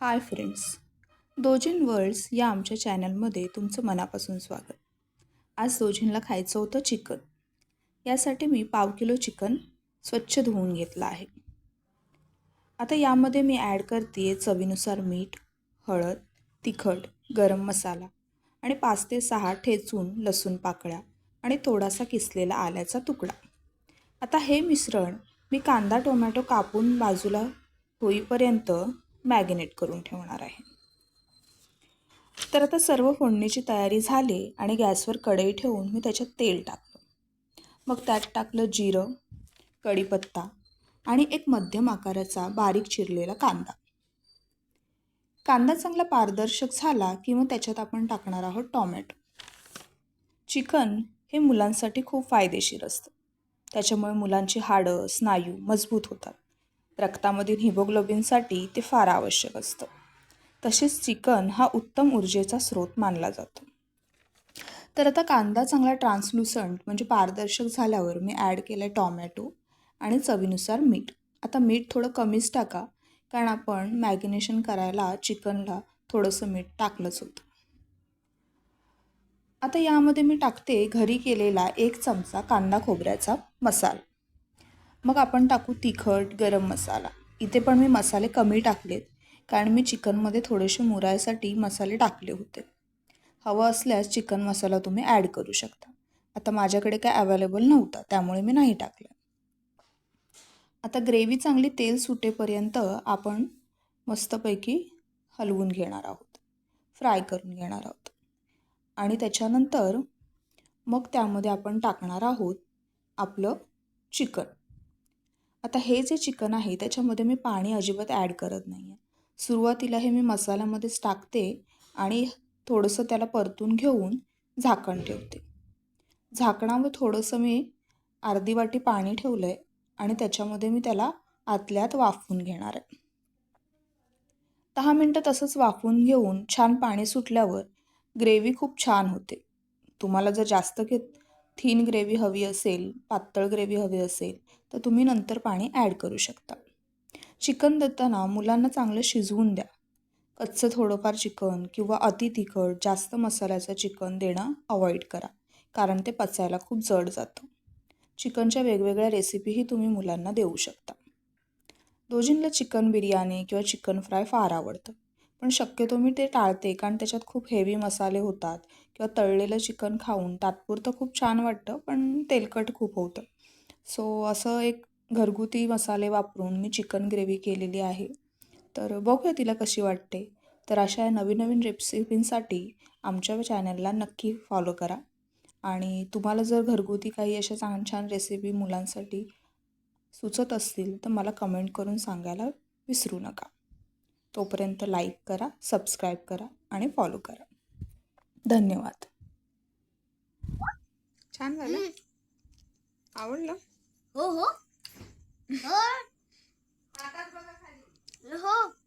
Hi friends. दोजिन world's या आमच्या चॅनलमध्ये तुमचं मनापासून स्वागत. आज दोजिनला खायचं होतं चिकन. यासाठी मी पाव किलो चिकन स्वच्छ धुवून घेतलं आहे. आता यामध्ये मी ॲड करते चवीनुसार मीठ हळद तिखट गरम मसाला आणि पाच ते सहा ठेचून लसूण पाकळ्या आणि थोडासा किसलेला आल्याचा तुकडा. आता हे मिश्रण मी कांदा टोमॅटो कापून बाजूला होईपर्यंत मॅगिनेट करून ठेवणार आहे. तर आता सर्व फोडणीची तयारी झाली आणि गॅसवर कढई ठेवून मी त्याच्यात तेल टाकलं. मग त्यात टाकलं जिरं कढीपत्ता आणि एक मध्यम आकाराचा बारीक चिरलेला कांदा. कांदा चांगला पारदर्शक झाला की मग त्याच्यात आपण टाकणार आहोत टॉमॅटो. चिकन हे मुलांसाठी खूप फायदेशीर असतं. त्याच्यामुळे मुलांची हाडं स्नायू मजबूत होतात. रक्तामधील हिमोग्लोबिनसाठी ते फार आवश्यक असतं. तसेच चिकन हा उत्तम ऊर्जेचा स्रोत मानला जातो. तर आता कांदा चांगला ट्रान्सलुसंट म्हणजे पारदर्शक झाल्यावर मी ॲड केलं आहे टॉमॅटो आणि चवीनुसार मीठ. आता मीठ थोडं कमीच टाका कारण आपण मॅगिनेशन करायला चिकनला थोडंसं मीठ टाकलंच होतं. आता यामध्ये मी टाकते घरी केलेला एक चमचा कांदा खोबऱ्याचा मसाला. मग आपण टाकू तिखट गरम मसाला. इथे पण मी मसाले कमी टाकलेत कारण मी चिकनमध्ये थोडेसे मुरायसाठी मसाले टाकले होते. हवं असल्यास चिकन मसाला तुम्ही ॲड करू शकता. आता माझ्याकडे काय अवेलेबल नव्हता त्यामुळे मी नाही टाकलं. आता ग्रेव्ही चांगली तेल सुटेपर्यंत आपण मस्तपैकी हलवून घेणार आहोत. फ्राय करून घेणार आहोत. आणि त्याच्यानंतर मग त्यामध्ये आपण टाकणार आहोत आपलं चिकन. आता हे जे चिकन आहे त्याच्यामध्ये मी पाणी अजिबात ॲड करत नाही आहे सुरुवातीला हे मी मसाल्यामध्येच टाकते आणि थोडंसं त्याला परतून घेऊन झाकण ठेवते. झाकणावर थोडंसं मी अर्धी वाटी पाणी ठेवलं आहे आणि त्याच्यामध्ये मी त्याला आतल्यात वाफवून घेणार आहे. दहा मिनटं तसंच वाफवून घेऊन छान पाणी सुटल्यावर ग्रेव्ही खूप छान होते. तुम्हाला जर जास्त घेत थीन ग्रेव्ही हवी असेल पातळ ग्रेव्ही हवी असेल तर तुम्ही नंतर पाणी ॲड करू शकता. चिकन देताना मुलांना चांगलं शिजवून द्या. कच्चं थोडंफार चिकन किंवा अति तिखट जास्त मसाल्याचं चिकन देणं अवॉइड करा कारण ते पचायला खूप जड जातं. चिकनच्या वेगवेगळ्या रेसिपीही तुम्ही मुलांना देऊ शकता. दोजींला चिकन बिर्याणी किंवा चिकन फ्राय फार आवडतं. पण शक्यतो मी ते टाळते कारण त्याच्यात खूप हेवी मसाले होतात किंवा तळलेलं चिकन खाऊन तात्पुरतं खूप छान वाटतं पण तेलकट खूप होतं. सो असं एक घरगुती मसाले वापरून मी चिकन ग्रेव्ही केलेली आहे. तर बघूया तिला कशी वाटते. तर अशा नवीन नवीन रेसिपींसाठी आमच्या चॅनलला नक्की फॉलो करा. आणि तुम्हाला जर घरगुती काही अशा छान छान रेसिपी मुलांसाठी सुचत असतील तर मला कमेंट करून सांगायला विसरू नका. तोपर्यंत लाईक करा सबस्क्राईब करा आणि फॉलो करा. धन्यवाद. छान झालं. आवडलं? हो हो. हो. हो.